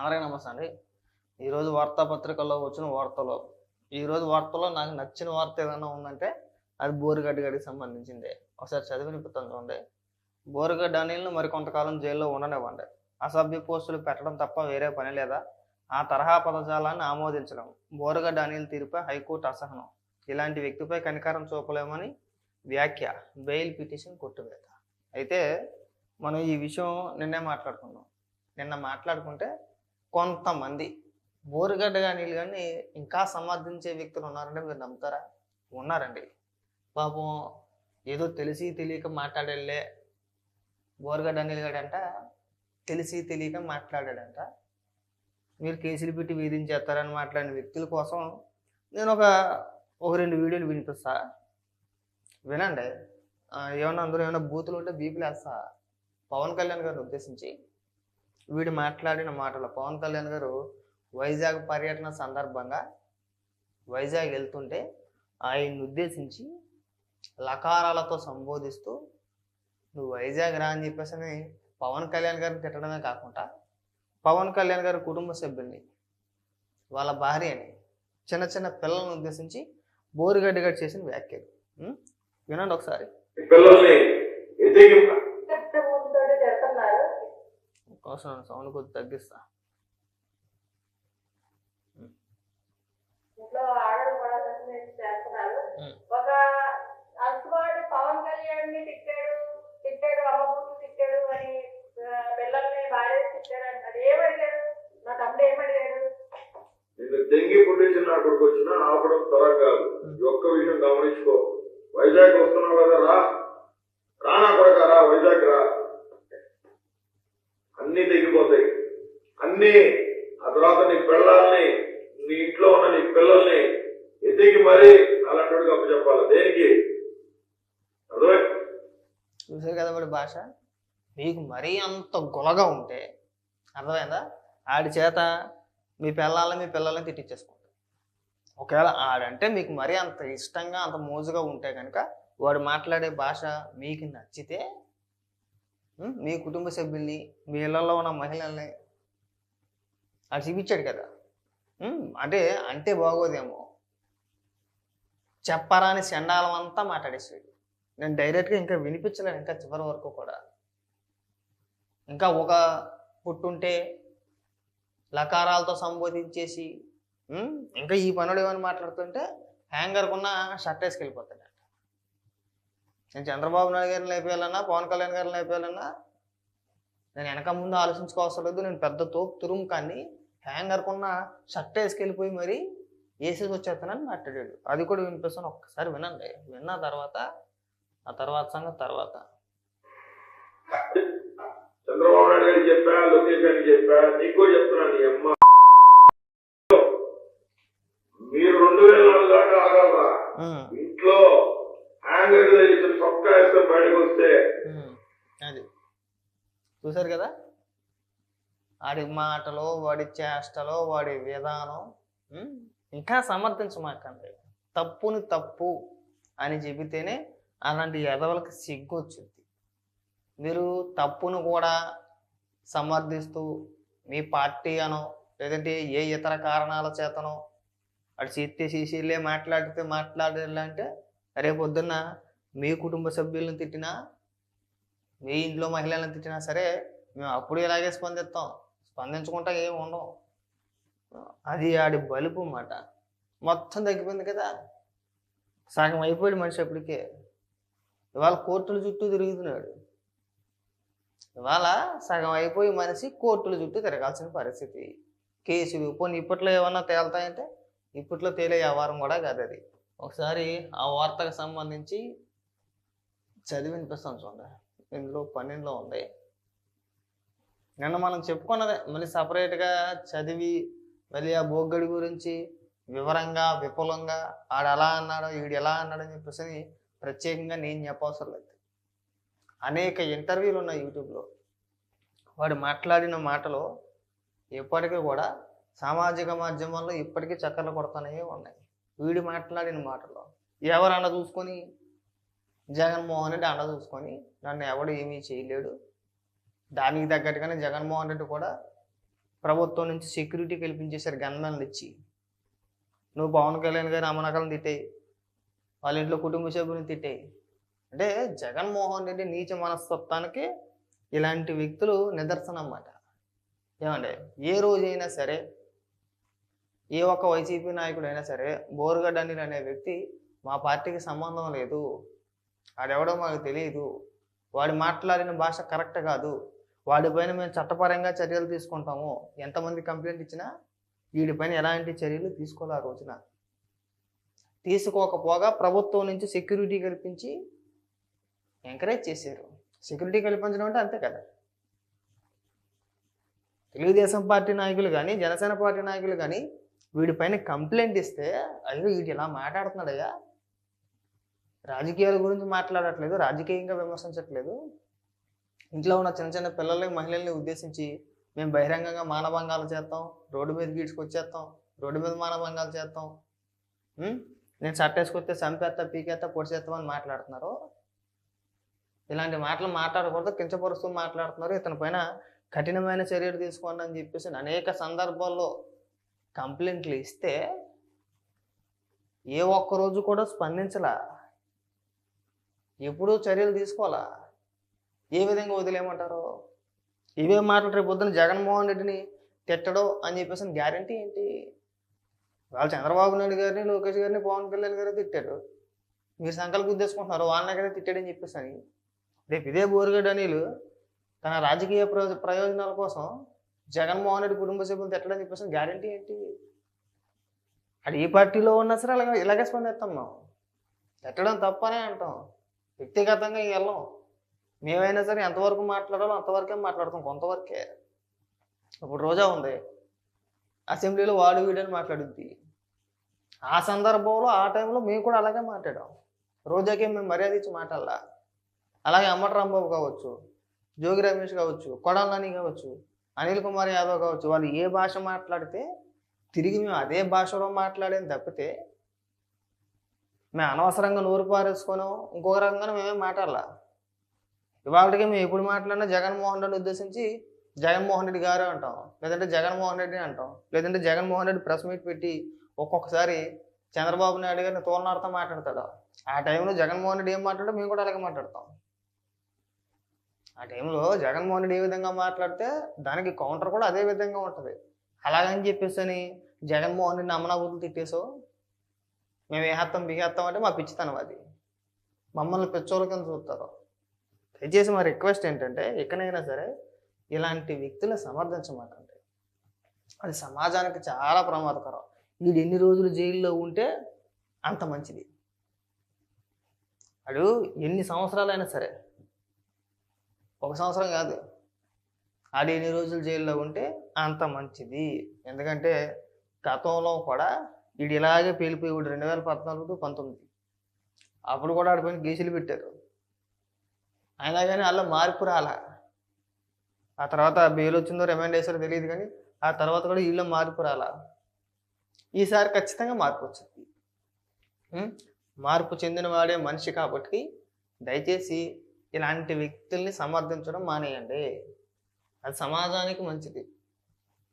నారాయణ నమస్తే అండి. ఈరోజు వార్తాపత్రికల్లో వచ్చిన వార్తలు ఈరోజు వార్తలో నాకు నచ్చిన వార్త ఏదైనా ఉందంటే అది బోరుగడ్డ గడికి సంబంధించిందే. ఒకసారి చదివి నిపుతాను చూడండి. బోరుగడ్డ అనిల్ని మరి కొంతకాలం జైల్లో ఉండనివ్వండి. అసభ్య పోస్టులు పెట్టడం తప్ప వేరే పని లేదా? ఆ తరహా పదజాలాన్ని ఆమోదించడం బోరుగడ్డ అనిల్ తీరుపై హైకోర్టు అసహనం. ఇలాంటి వ్యక్తిపై కనికారం చూపలేమని వ్యాఖ్య బెయిల్ పిటిషన్ కొట్టువేత. అయితే మనం ఈ విషయం నిన్నే మాట్లాడుకున్నాం నిన్న మాట్లాడుకుంటే కొంతమంది బోరుగడ్డ కానీ కానీ ఇంకా సమర్థించే వ్యక్తులు ఉన్నారంటే మీరు నమ్ముతారా? ఉన్నారండి. పాపం ఏదో తెలిసి తెలియక మాట్లాడలే బోరుగడ్డ అనిల్ గడంట తెలిసి తెలియక మాట్లాడాడంట. మీరు కేసులు పెట్టి వేధించేస్తారని మాట్లాడిన వ్యక్తుల కోసం నేను ఒక ఒక రెండు వీడియోలు వినిపిస్తా. వినండి. ఏమన్నా అందులో ఏమైనా బూతులు ఉంటే బీపులు వేస్తా పవన్ కళ్యాణ్ గారిని ఉద్దేశించి వీడు మాట్లాడిన మాటలు. పవన్ కళ్యాణ్ గారు వైజాగ్ పర్యటన సందర్భంగా వైజాగ్ వెళ్తుంటే ఆయన్ని ఉద్దేశించి లకారాలతో సంబోధిస్తూ నువ్వు వైజాగ్ రా అని చెప్పేసి అని పవన్ కళ్యాణ్ గారిని తిట్టడమే కాకుండా పవన్ కళ్యాణ్ గారి కుటుంబ సభ్యుల్ని వాళ్ళ భార్యని చిన్న చిన్న పిల్లలను ఉద్దేశించి బోరుగడ్డి చేసిన వ్యాఖ్యలు. వినండి ఒకసారి. పిల్లల్ని కోసం సౌండ్ కొద్ది తగ్గిస్తా. ఒక అల్సువాడు పవన్ కళ్యాణ్ని తిట్టాడు తిట్టాడు అమ్మబుట్టు తిట్టాడు అని పిల్లల్ని భార్య తిట్టాడు అంటాడు ఏమడిగాడు నా తమ్ముడు ఏమడిగాడు నిన్ను దెంగి పుట్టించిన అక్కడికి వచ్చినా ఆపడం త్వర కాదు. ఈ ఒక్క విషయం గమనించుకో. వైజాగ్ వస్తున్నావు కదా రా. రానా కొడక రా. వైజాగ్ రా. అన్ని తెగిపోతాయి అన్ని ఆ తర్వాత నీ పిల్లల్ని నీ ఇంట్లో ఉన్న నీ పిల్లల్ని ఎదిగి మరీ అలాంటి అప్పు చెప్పాలి. దేనికి? అదే చూసారు కదా వాడి భాష? మీకు మరీ అంత గొలగా ఉంటే అర్థమైందా? ఆడి చేత మీ పిల్లల్ని మీ పిల్లల్ని తిట్టించేసుకుంటారు ఒకవేళ ఆడంటే మీకు మరీ అంత ఇష్టంగా అంత మోజుగా ఉంటే కనుక వాడు మాట్లాడే భాష మీకు నచ్చితే మీ కుటుంబ సభ్యుల్ని మీ ఇళ్ళలో ఉన్న మహిళల్ని అది చూపించాడు కదా. అంటే అంటే బాగోదేమో. చెప్పరాని చండాలం అంతా మాట్లాడేసాడు నేను డైరెక్ట్గా ఇంకా వినిపించలేను ఇంకా చివరి వరకు కూడా. ఇంకా ఒక పుట్టుంటే లకారాలతో సంబోధించేసి ఇంకా ఈ పనులు ఏమైనా మాట్లాడుతుంటే హ్యాంగర్కున్న షర్ట్ వేసుకెళ్ళిపోతాడు నేను చంద్రబాబు నాయుడు గారిని లేపేయాలన్నా పవన్ కళ్యాణ్ గారిని లేపేయాలన్నా నేను వెనక ముందు ఆలోచించుకోవసరం లేదు. నేను పెద్ద తోపు తురుము కానీ హ్యాంగర్కున్న షర్ట్ వేసుకెళ్ళిపోయి మరి వేసేసి వచ్చేస్తానని మాట్లాడాడు. అది కూడా వినిపిస్తాను ఒక్కసారి వినండి. విన్న తర్వాత ఆ తర్వాత సంగతి తర్వాత. చంద్రబాబు నాయుడు గారికి చెప్పా లోకేష్ గారికి చెప్పా నీకు నీ అమ్మ. మీరు రెండు వేల నాలుగు దాకా ఆగలరా. అది. చూసారు కదా? వాడి మాటలు వాడి చేష్టలు వాడి విధానం ఇంకా సమర్థించమాకండి. తప్పుని తప్పు అని చెబితేనే అలాంటి ఎదవలకి సిగ్గు వచ్చింది మీరు తప్పును కూడా సమర్థిస్తూ మీ పార్టీ అనో లేదంటే ఏ ఇతర కారణాల చేతనో అటు చేస్తే సీసీలే మాట్లాడితే మాట్లాడాలంటే రేపొద్దున్న మీ కుటుంబ సభ్యులను తిట్టినా మీ ఇంట్లో మహిళలను తిట్టినా సరే మేము అప్పుడు ఇలాగే స్పందిస్తాం. స్పందించుకుంటా ఏమి ఉండవు. అది ఆడి బలుపు మాట. మొత్తం తగ్గిపోయింది కదా. సగం అయిపోయాడు మనిషి అప్పటికే. ఇవాళ కోర్టుల చుట్టూ తిరుగుతున్నాడు. ఇవాళ సగం అయిపోయి మనిషి కోర్టుల చుట్టూ తిరగాల్సిన పరిస్థితి. కేసులు పోనీ ఇప్పట్లో ఏమన్నా తేలుతాయంటే? ఇప్పట్లో తేలే వ్యవహారం కూడా కాదు అది. ఒకసారి ఆ వార్తకు సంబంధించి చదివి వినిపిస్తాను చూడండి ఇందులో పన్నెండులో ఉంది. నిన్న మనం చెప్పుకున్నదే మళ్ళీ సపరేట్గా చదివి మళ్ళీ ఆ బోగ్గడి గురించి వివరంగా విపులంగా ఆడు ఎలా అన్నాడో వీడు ఎలా అన్నాడో అని చెప్పేసి ప్రత్యేకంగా నేను చెప్పవసరం లేదు. అనేక ఇంటర్వ్యూలు ఉన్నాయి యూట్యూబ్లో వాడు మాట్లాడిన మాటలు ఇప్పటికీ కూడా సామాజిక మాధ్యమాల్లో ఇప్పటికీ చక్కర్లు కొడుతూనే ఉన్నాయి. వీడు మాట్లాడిన మాటలు ఎవరన్నా చూసుకొని జగన్మోహన్ రెడ్డి అండ చూసుకొని నన్ను ఎవడు ఏమీ చేయలేడు. దానికి తగ్గట్టుగానే జగన్మోహన్ రెడ్డి కూడా ప్రభుత్వం నుంచి సెక్యూరిటీ కల్పించేశారు గన్మెన్లు ఇచ్చి నువ్వు పవన్ కళ్యాణ్ గారి అమ్మనకలను తిట్టేయి వాళ్ళ ఇంట్లో కుటుంబ సభ్యులను తిట్టాయి అంటే జగన్మోహన్ రెడ్డి నీచ మనస్తత్వానికి ఇలాంటి వ్యక్తులు నిదర్శనం అన్నమాట ఏమంటే ఏ రోజైనా సరే ఏ ఒక్క వైసీపీ నాయకుడైనా సరే బోరుగడ్డ అనిల్ అనే వ్యక్తి మా పార్టీకి సంబంధం లేదు. ఆడెవడో మాకు తెలియదు వాడు మాట్లాడిన భాష కరెక్ట్ కాదు. వాడిపైన మేము చట్టపరంగా చర్యలు తీసుకుంటాము. ఎంతమంది కంప్లైంట్ ఇచ్చినా వీడిపైన ఎలాంటి చర్యలు తీసుకోవాలి ఆ రోజున. తీసుకోకపోగా ప్రభుత్వం నుంచి సెక్యూరిటీ కల్పించి ఎంకరేజ్ చేశారు. సెక్యూరిటీ కల్పించడం అంటే అంతే కదా. తెలుగుదేశం పార్టీ నాయకులు కానీ జనసేన పార్టీ నాయకులు కానీ వీడిపైన కంప్లైంట్ ఇస్తే అయ్యో వీడు ఇలా మాట్లాడుతున్నాడయ్యా. రాజకీయాల గురించి మాట్లాడట్లేదు రాజకీయంగా విమర్శించట్లేదు. ఇంట్లో ఉన్న చిన్న చిన్న పిల్లల్ని మహిళల్ని ఉద్దేశించి మేము బహిరంగంగా మానభంగాలు చేస్తాం రోడ్డు మీద గీడ్చుకొచ్చేస్తాం రోడ్డు మీద మానభంగాలు చేస్తాం. నేను సట్టేసుకొస్తే చంపేస్తా పీకేస్తా పొడిచేస్తామని మాట్లాడుతున్నారు. ఇలాంటి మాటలు మాట్లాడకూడదు కించపరుస్తూ మాట్లాడుతున్నారు. ఇతని పైన కఠినమైన చర్యలు తీసుకోండి అని చెప్పేసి అనేక సందర్భాల్లో కంప్లైంట్లు ఇస్తే ఏ ఒక్క రోజు కూడా స్పందించలా. ఎప్పుడూ చర్యలు తీసుకోవాలా? ఏ విధంగా వదిలేయమంటారు? ఇవే మాటలు రేపు పొద్దున జగన్మోహన్ రెడ్డిని తిట్టడం అని చెప్పేసి గ్యారంటీ ఏంటి? వాళ్ళు చంద్రబాబు నాయుడు గారిని లోకేష్ గారిని పవన్ కళ్యాణ్ గారిని తిట్టారు. మీరు సంకల్పం ఉద్దేశించుకుంటున్నారు వాళ్ళ కదా తిట్టాడని చెప్పేసి అని. రేపు ఇదే బోరుగడ్డ అనిలు తన రాజకీయ ప్రయోజనాల కోసం జగన్మోహన్ రెడ్డి కుటుంబ సభ్యులు తిట్టడని చెప్పేసి గ్యారంటీ ఏంటి? అది ఏ పార్టీలో ఉన్నా సరే అలాగే ఇలాగే స్పందిస్తాం మనం. తిట్టడం తప్పనే అంటాం. వ్యక్తిగతంగా వెళ్ళం. మేమైనా సరే ఎంతవరకు మాట్లాడాలో అంతవరకే మాట్లాడతాం కొంతవరకే. ఇప్పుడు రోజా ఉంది. అసెంబ్లీలో వాడు వీడని మాట్లాడుద్ది. ఆ సందర్భంలో ఆ టైంలో మేము కూడా అలాగే మాట్లాడాం. రోజాకి మేము మర్యాద ఇచ్చి మాట్లాడాల. అలాగే అమ్మట రాంబాబు కావచ్చు జోగి రమేష్ కావచ్చు కొడాలని కావచ్చు అనిల్ కుమార్ యాదవ్ కావచ్చు వాళ్ళు ఏ భాష మాట్లాడితే తిరిగి మేము అదే భాషలో మాట్లాడేది తప్పితే మేము అనవసరంగా నూరు పారేసుకొని ఇంకొక రకంగా మేమేం మాట్లాడాల. ఇవాళకి మేము ఎప్పుడు మాట్లాడినా జగన్మోహన్ రెడ్డి ఉద్దేశించి జగన్మోహన్ రెడ్డి గారు అంటాం. లేదంటే జగన్మోహన్ రెడ్డి అంటాం. లేదంటే జగన్మోహన్ రెడ్డి ప్రెస్ మీట్ పెట్టి ఒక్కొక్కసారి చంద్రబాబు నాయుడు గారిని తోలనాడుతూ మాట్లాడతాడు. ఆ టైంలో జగన్మోహన్ రెడ్డి ఏం మాట్లాడో మేము కూడా అలాగే మాట్లాడతాం. ఆ టైంలో జగన్మోహన్ రెడ్డి ఏ విధంగా మాట్లాడితే దానికి కౌంటర్ కూడా అదే విధంగా ఉంటుంది. అలాగని చెప్పేసి అని జగన్మోహన్ రెడ్డిని అమ్మనాబుద్ధులు తిట్టేసో మేము ఏ హత్తం బిహేత్తాం అంటే మా పిచ్చితనం అది. మమ్మల్ని పిచ్చోళ్ళ కింద చూస్తారు. దయచేసి మా రిక్వెస్ట్ ఏంటంటే ఎక్కడైనా సరే ఇలాంటి వ్యక్తులు సమర్థించమాకండి అది సమాజానికి చాలా ప్రమాదకరం. వీడు ఎన్ని రోజులు జైల్లో ఉంటే అంత మంచిది. వాడు ఎన్ని సంవత్సరాలైనా సరే ఒక సంవత్సరం కాదు ఆడు ఎన్ని రోజులు జైల్లో ఉంటే అంత మంచిది. ఎందుకంటే గతంలో కూడా వీడు ఇలాగే పేలిపోయాడు రెండు వేల పద్నాలుగు టు పంతొమ్మిది. అప్పుడు కూడా ఆడిపోయిన గీసులు పెట్టారు. అయినా కానీ అలా మార్పు రాలా. ఆ తర్వాత బెయిల్ వచ్చిందో రిమైండ్ చేసారో తెలియదు కానీ ఆ తర్వాత కూడా వీళ్ళ మార్పు రాలా. ఈసారి ఖచ్చితంగా మార్పు వచ్చింది. మార్పు చెందిన వాడే మనిషి కాబట్టి దయచేసి ఇలాంటి వ్యక్తుల్ని సమర్థించడం మానేయండి. అది సమాజానికి మంచిది.